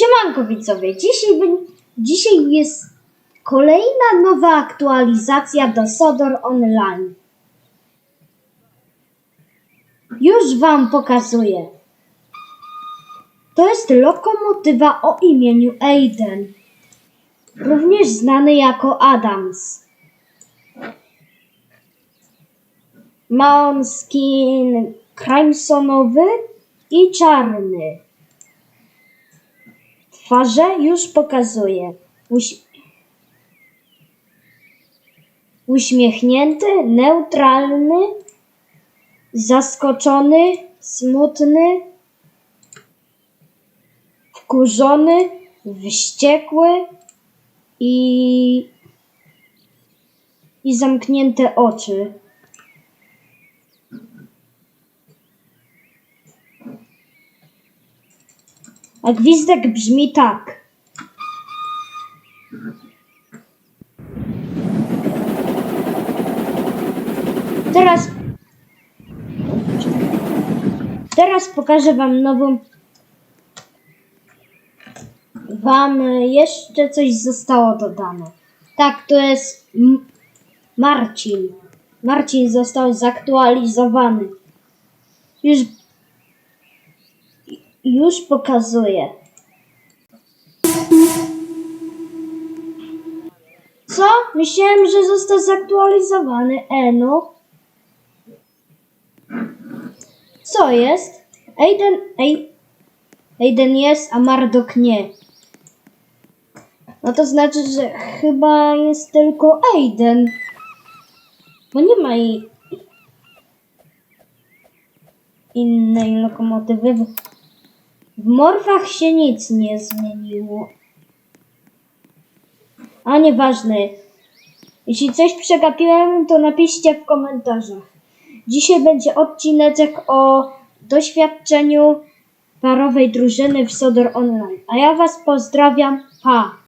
Siemanko widzowie, dzisiaj, dzisiaj jest kolejna nowa aktualizacja do Sodor Online. Już Wam pokazuję. To jest lokomotywa o imieniu Aiden, również znany jako Adams. Ma on skin crimsonowy i czarny. Twarze już pokazuję. Uś... Uśmiechnięty, neutralny, zaskoczony, smutny, wkurzony, wściekły i, i zamknięte oczy. A gwizdek brzmi tak. Teraz. Teraz pokażę Wam nową. Wam jeszcze coś zostało dodane. Tak, to jest Marcin. Marcin został zaktualizowany. Już już pokazuję. Co? Myślałem, że został zaktualizowany. Eno. Co jest? Aiden, Ej, Aiden jest, a Mardok nie. No to znaczy, że chyba jest tylko Aiden. Bo nie ma innej lokomotywy. W- morfach się nic nie zmieniło. A nieważne. Jeśli coś przegapiłem, to napiszcie w komentarzach. Dzisiaj będzie odcineczek o doświadczeniu parowej drużyny w Sodor Online. A ja Was pozdrawiam. Pa!